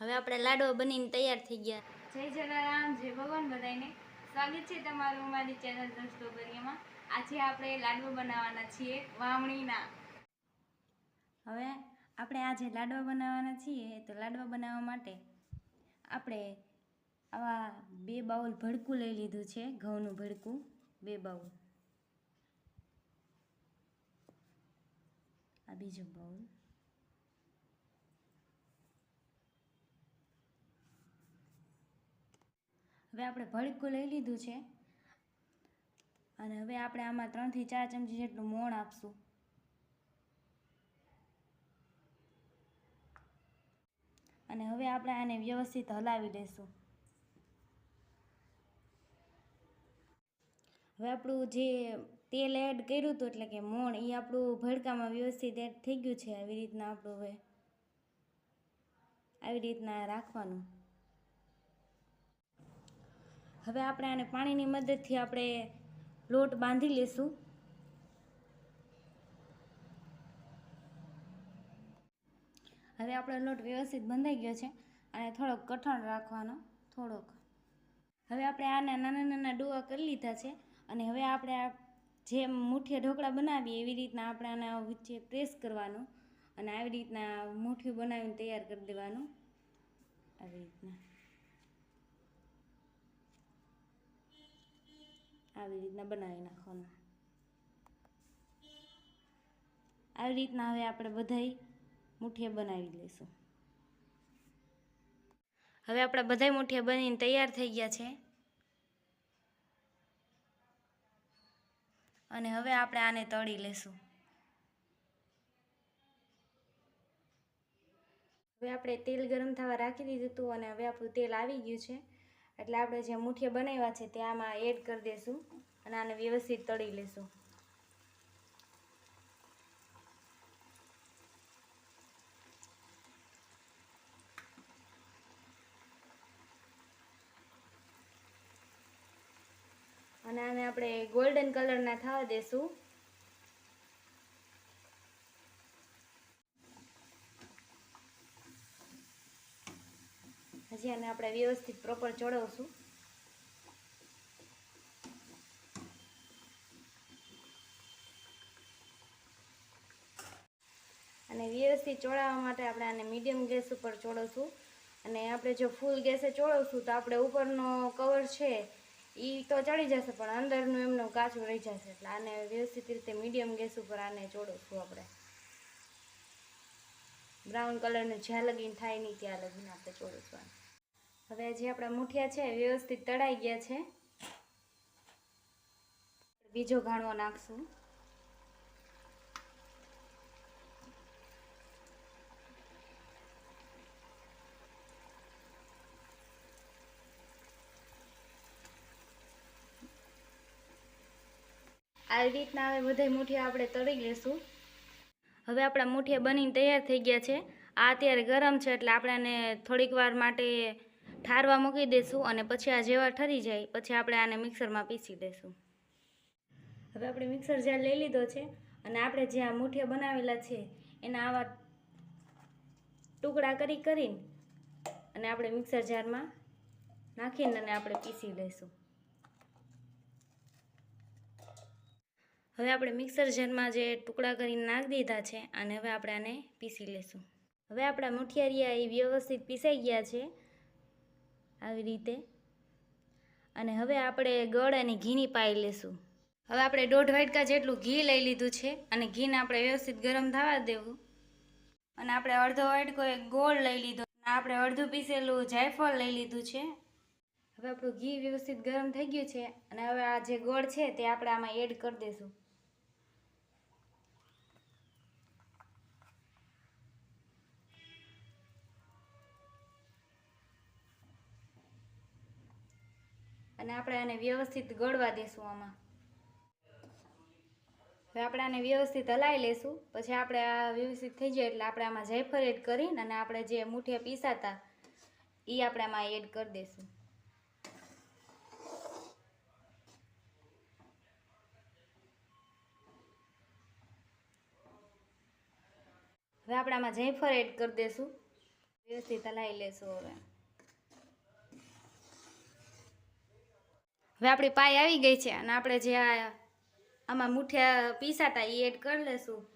હવે આપણે લાડવા બનીને તૈયાર થઈ ગયા. જય જલારામ જય ભગવાન બધાને સ્વાગત છે તમારું મારી ચેનલ દોસ્તો ગરિયામાં. આજે આપણે લાડવા બનાવવાના છીએ વાવણીના. હવે આપણે આજે લાડવા બનાવવાના છીએ તો લાડવા બનાવવા માટે આપણે આવા બે બાઉલ ભડકું લઈ લીધું છે ઘઉંનું ભડકું બે બાઉલ. આ બીજું બાઉલ. હવે આપણે ભડકું લઈ લીધું છે. અને હવે આપણે આમાં ત્રણથી ચાર ચમચી જેટલું મોણ આપશું. અને હવે આપણે આને વ્યવસ્થિત હલાવી દઈશું હવે આપણું જે તેલ એડ કર્યું હતું એટલે કે મોણ એ આપણું ભડકામાં વ્યવસ્થિત એડ થઈ ગયું છે આવી રીતના આપણું હવે. આવી રીતના રાખવાનું. હવે આપણે આને પાણીની મદદથી આપણે લોટ બાંધી લેશું. હવે આપણો લોટ વ્યવસ્થિત બંધાઈ ગયો છે અને થોડોક કઠણ રાખવાનો, થોડોક. હવે આપણે આના નાના નાના ડોવા કરી લીધા છે અને હવે આપણે આ જે મુઠિયા ઢોકળા બનાવીએ એવી રીતના આપણે આના વચ્ચે પ્રેસ કરવાનું અને આવી રીતના મુઠ્ઠી બનાવીને તૈયાર કરી દેવાનું. આવી રીતના. આવી રીતના બનાવી નાખવાનું આવી રીતના હવે આપણે બધાય મુઠિયા બનાવી લઈશું હવે આપણા બધાય મુઠિયા બનીને તૈયાર થઈ ગયા છે અને હવે આપણે આને તળી લેશું હવે આપણે તેલ ગરમ થવા રાખી દીધું હતું અને હવે આપણું તેલ આવી ગયું છે એટલે આપણે જે મુઠિયા બનાવ્યા છે તે આમાં એડ કરી દઈશું અને આને વ્યવસ્થિત તળી લેશું. અને આને આપણે ગોલ્ડન કલરના થવા દેશું. હજી આને આપણે વ્યવસ્થિત પ્રોપર ચડાવશું. અને વ્યવસ્થિત ચોળાવવા માટે આપણે આને મીડિયમ ગેસ ઉપર ચોળવશું. અને આપણે જો ફૂલ ગેસે ચોળવશું તો આપણે ઉપરનો કવર છે એ તો ચડી જશે, પણ અંદરનું એમનું કાચું રહી જશે. એટલે આને વ્યવસ્થિત રીતે મીડિયમ ગેસ ઉપર આને ચોળવશું આપણે. બ્રાઉન કલરનું જ્યાં લગીન થાય નહીં ત્યાં લગીને આપણે ચોરસવાનું હવે જે આપણા મૂઠિયા છે વ્યવસ્થિત તળાઈ ગયા છે. બીજો ઘાણો નાખશું. આવી રીતના હવે બધા મુઠિયા આપણે તળી લેશું. હવે આપણા મુઠિયા બનીને તૈયાર થઈ ગયા છે. આ અત્યારે ગરમ છે એટલે આપણે આને થોડીક વાર માટે ઠારવા મૂકી દઈશું અને પછી આ જેવા ઠરી જાય પછી આપણે આને મિક્સરમાં પીસી દઈશું હવે આપણે મિક્સર જાર લઈ લીધો છે અને આપણે જે આ મુઠિયા બનાવેલા છે એના આવા ટુકડા કરી કરીને અને આપણે મિક્સર જારમાં નાખીને અને આપણે પીસી લઈશું હવે આપણે મિક્સર જારમાં જે ટુકડા કરીને નાખી દીધા છે અને હવે આપણે આને પીસી લેશું. હવે આપણા મુઠિયારિયા એ વ્યવસ્થિત પીસાઈ ગયા છે આવી રીતે. અને હવે આપણે ગળ અને ઘીની પાઈ લેશું. હવે આપણે દોઢ વાટકા જેટલું ઘી લઈ લીધું છે અને ઘીને આપણે વ્યવસ્થિત ગરમ થવા દેવું. અને આપણે અડધો વાટકો એક ગોળ લઈ લીધો. અને આપણે અડધું પીસેલું જાયફળ લઈ લીધું છે. હવે આપણું ઘી વ્યવસ્થિત ગરમ થઈ ગયું છે અને હવે આ જે ગોળ છે તે આપણે આમાં એડ કરી દઈશું અને આપણે આને વ્યવસ્થિત ગળવા દેશું આમાં. હવે આપણે આને વ્યવસ્થિત હલાવી લેશું. પછી આપણે આ વ્યવસ્થિત થઈ જાય એટલે આપણે આમાં જાયફળ એડ કરીને અને આપણે જે મુઠિયા પીસાતા એ આપણે આમાં એડ કરી દઈશું હવે આપણે આમાં જાયફળ એડ કરી દઈશું વ્યવસ્થિત હલાવી લેશું હવે. હવે આપણી પાય આવી ગઈ છે અને આપણે જે આમાં મુઠિયા પીસાતા એ એડ કરી લેશું.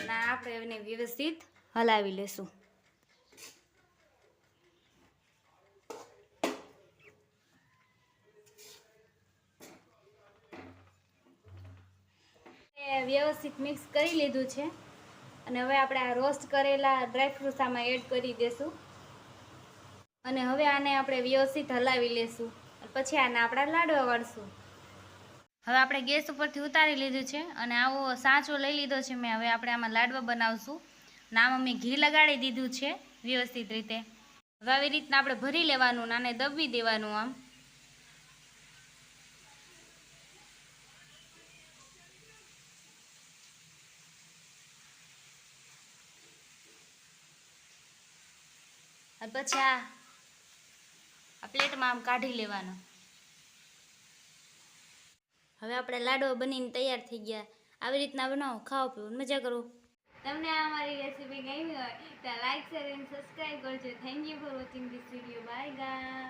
અને આપણે એને વ્યવસ્થિત હલાવી લેશું. વ્યવસ્થિત મિક્સ કરી લીધું છે. અને હવે આપણે આ રોસ્ટ કરેલા ડ્રાયફ્રૂટ્સ આમાં એડ કરી દેશું. અને હવે આને આપણે વ્યવસ્થિત હલાવી લેશું. પછી આને આપણા લાડવા વળશું. હવે આપણે ગેસ ઉપરથી ઉતારી લીધું છે અને આવો સાચો લઈ લીધો છે મેં. હવે આપણે આમાં લાડવા બનાવશું. નામ મેં ઘી લગાડી દીધું છે વ્યવસ્થિત રીતે. હવે આવી રીતના આપણે ભરી લેવાનું નાને દબવી દેવાનું આમ. પછી આ આ પ્લેટમાં આમ કાઢી લેવાનો. હવે આપણે લાડવા બનીને તૈયાર થઈ ગયા. આવી રીતના બનાવો ખાઓ પીવો ને મજા કરો. તમને આ મારી રેસીપી ગમી હોય તો લાઈક શેર એન્ડ સબસ્ક્રાઈબ કરજો. Thank you for watching this video bye ગા